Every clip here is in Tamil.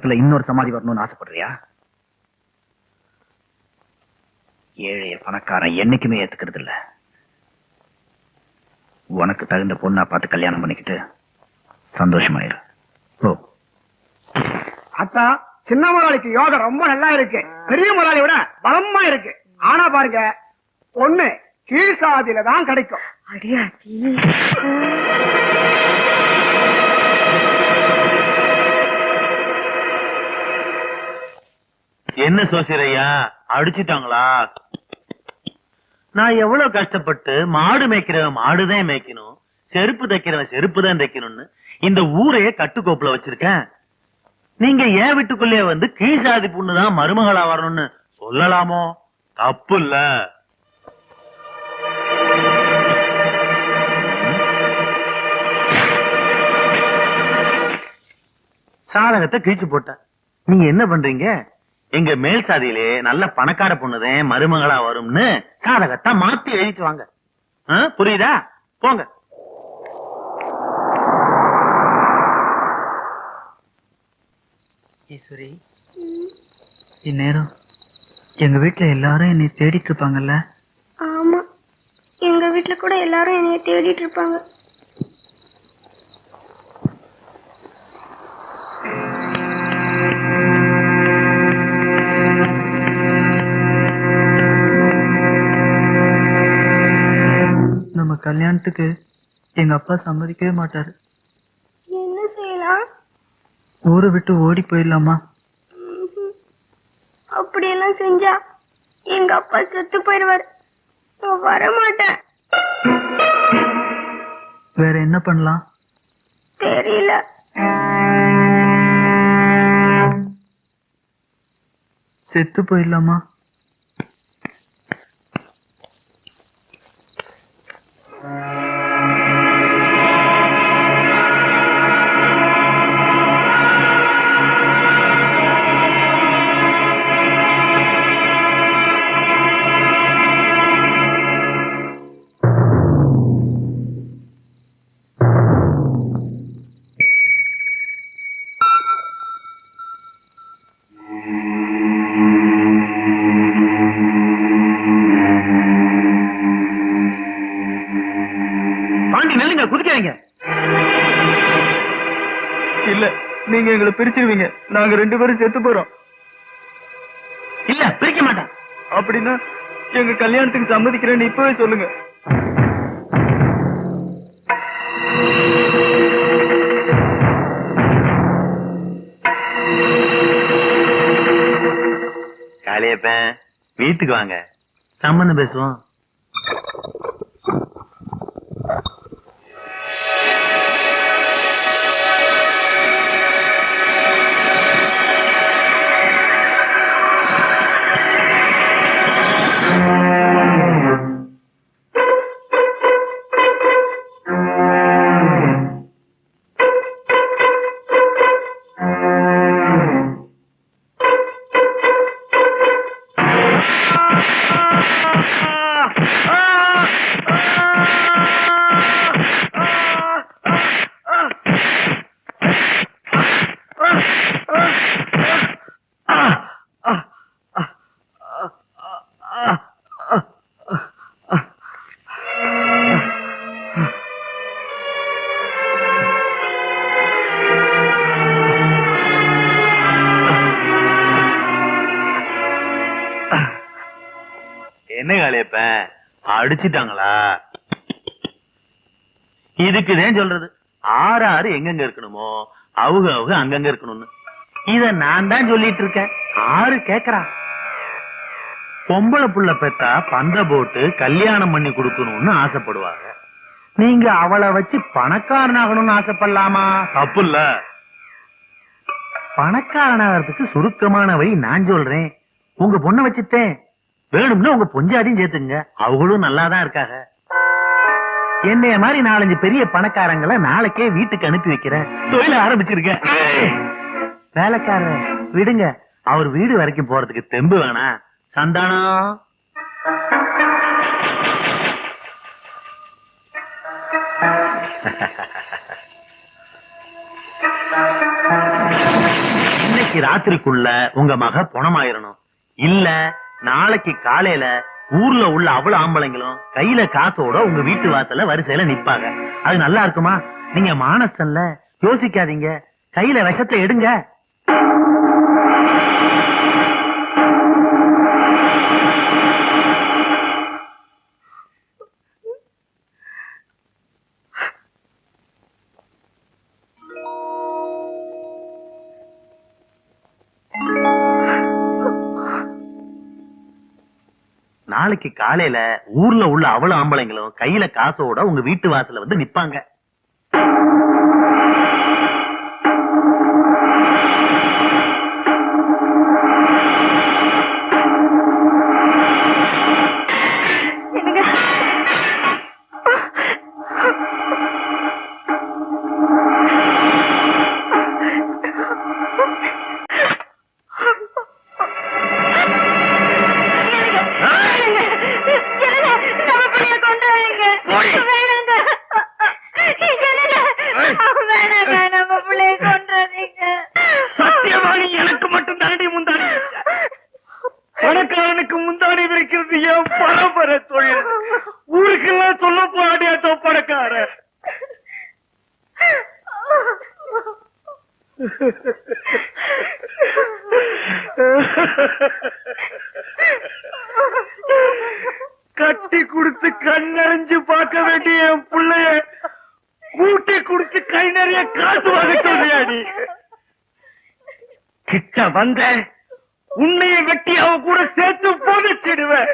இடத்துல இன்னொரு சமாதி வரணும்னு ஆசைப்படுறியா? ஏழைய பணக்காரன் என்னைக்குமே ஏத்துக்கிறது இல்ல உனக்கு தகுந்த பொண்ணா பார்த்து கல்யாணம் பண்ணிக்கிட்டு சந்தோஷமாயிரு. ஓ அத்தா சின்ன முதலாளிக்கு யோகம் ரொம்ப நல்லா இருக்கு. பெரிய முதலாளி விட பலமா இருக்கு. ஆனா பாருங்க பொண்ணு கீழ் சாதியில தான் கிடைக்கும். அடியாத்தி என்ன சோசியரையா? அடிச்சிட்டாங்களா? நான் எவ்வளவு கஷ்டப்பட்டு மாடு மேய்க்கிறவன் மாடுதான் மேய்க்கணும் செருப்பு தைக்கிறவன் செருப்பு தான் தைக்கணும்னு இந்த ஊரையே கட்டுக்கோப்புல வச்சிருக்கேன். நீங்க ஏன் வீட்டுக்குள்ளே வந்து கீழ் சாதி பொண்ணுதான் மருமகளா வரணும்னு சொல்லலாமோ? தப்பு இல்ல. சாதகத்தை கிழிச்சு போட்ட நீங்க என்ன பண்றீங்க? எங்க மேல் சாதியிலே நல்ல பணக்கார பொண்ணுதான் மருமகளா வரும்னு சாதகத்தை மாத்தி எழுதிட்டு வாங்க. புரியுதா? போங்க. ஈஸ்வரி இந்நேரம் எங்க வீட்டுல எல்லாரும் என்னை தேடிட்டு இருப்பாங்கல்ல? ஆமா. எங்க வீட்ல கூட எல்லாரும் என்னைய தேடிட்டு இருப்பாங்க. கல்யாணத்துக்கு எங்க அப்பா சம்மதிக்கவே மாட்டாரு. என்ன செய்யலாம்? ஊரை விட்டு ஓடி போயிடலாமா? ம்ஹும். அப்படியெல்லாம் செஞ்சா எங்க அப்பா செத்து போயிடுவார். நான் வர மாட்டேன் வேற என்ன பண்ணலாம்? தெரியல. செத்து போயிடலாமா? இல்ல நீங்க எங்களை பிரிச்சிருவீங்க. நாங்க ரெண்டு பேரும் செத்து போறோம். இல்ல பிரிக்க மாட்டேன். அப்படின்னா எங்க கல்யாணத்துக்கு சம்மதிக்கிறேன்னு இப்பவே சொல்லுங்க. காளியப்பன் வீட்டுக்கு வாங்க. சம்பந்தம் பேசுவோம். அடிச்சிட்டாங்களா? இதுக்குதான் சொல்றது. ஆறு ஆறு எங்கெங்க இருக்கணுமோ அவங்க அவங்க அங்கங்க இருக்கணும்னு. இத நான் தான் சொல்லிட்டு இருக்கேன். ஆறு கேக்குறா. பொம்பளை புள்ள பெத்தா பந்த போட்டு கல்யாணம் பண்ணி கொடுக்கணும்னு ஆசைப்படுவாங்க. நீங்க அவளை வச்சு பணக்காரனாகணும்னு ஆசைப்படலாமா? தப்பு இல்ல. பணக்காரனாகிறதுக்கு சுருக்கமான வழி நான் சொல்றேன். உங்க பொண்ணை வச்சுட்டேன். வேணும்னா உங்க பொஞ்சாதையும் சேர்த்துங்க அவங்களும் நல்லா தான் இருக்காங்க. என்னைய மாதிரி நாலஞ்சு பெரிய பணக்காரங்களை நாளைக்கே வீட்டுக்கு அனுப்பி வைக்கிறேன். தொழில ஆரம்பிச்சிருக்கேன். வேலைக்காரர் விடுங்க. அவர் வீடு வரைக்கும் போறதுக்கு தெம்பு வேணா. சந்தானம் இன்னைக்கு இன்னைக்கு ராத்திரிக்குள்ள உங்க மக பணமாயிரணும். இல்ல நாளைக்கு காலையில ஊர்ல உள்ள அவ்வளவு ஆம்பளைங்களும் கையில காசோட உங்க வீட்டு வாசல்ல வரிசையில நிப்பாங்க. அது நல்லா இருக்குமா? நீங்க மானசன்ல யோசிக்காதீங்க. கையில விஷத்தை எடுங்க. நாளைக்கு காலையில ஊர்ல உள்ள அவ்வளவு ஆம்பளைங்களும் கையில காசோட உங்க வீட்டு வாசல்ல வந்து நிப்பாங்க. கட்டி கொடுத்து கண்ணறிஞ்சு பார்க்க வேண்டிய என் பிள்ளைய கூட்டி கொடுத்து கை நிறைய காசு வாங்க சொல்றியாடி கிட்ட வந்த உன்னைய வெட்டி அவ கூட சேர்த்து புதைச்சிடுவேன்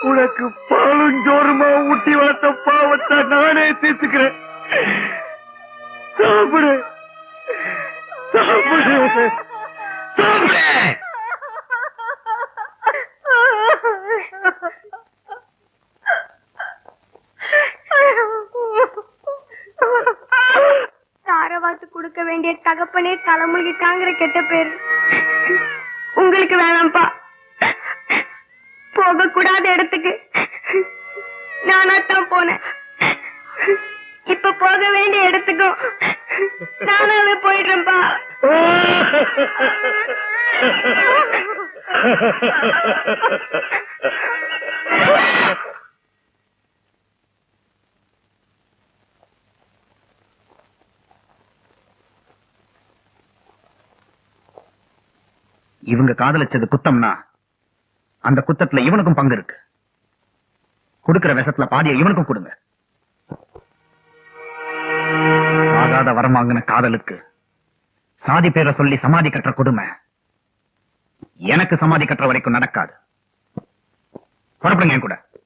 உனக்கு பாலும் ஜோருமா ஊட்டி வளர்த்த பாவத்தை நானே தீர்த்துக்கிறேன். சாப்பிடு. சாப்பிடு. சாப்பிடு. வேண்டிய தகப்பனே தலைமுழுகிட்டாங்கிற கெட்ட பேர்? உங்களுக்கு வேணாம்ப்பா. போக கூடாத இடத்துக்கு நானாத்தான் போனேன். இப்ப போக வேண்டிய இடத்துக்கும் நானாவே போயிடுறேன்ப்பா. இவங்க காதலிச்சது குத்தம்னா அந்த குத்தத்துல இவனுக்கும் பங்கு இருக்கு. கொடுக்கிற விஷத்துல பாதியை இவனுக்கும் கொடுங்க. ஆகாத வரமாங்கின காதலுக்கு சாதி பேரை சொல்லி சமாதி கட்டுற கொடுமை எனக்கு சமாதி கட்டுற வரைக்கும் நடக்காது. புறப்படுங்க என் கூட.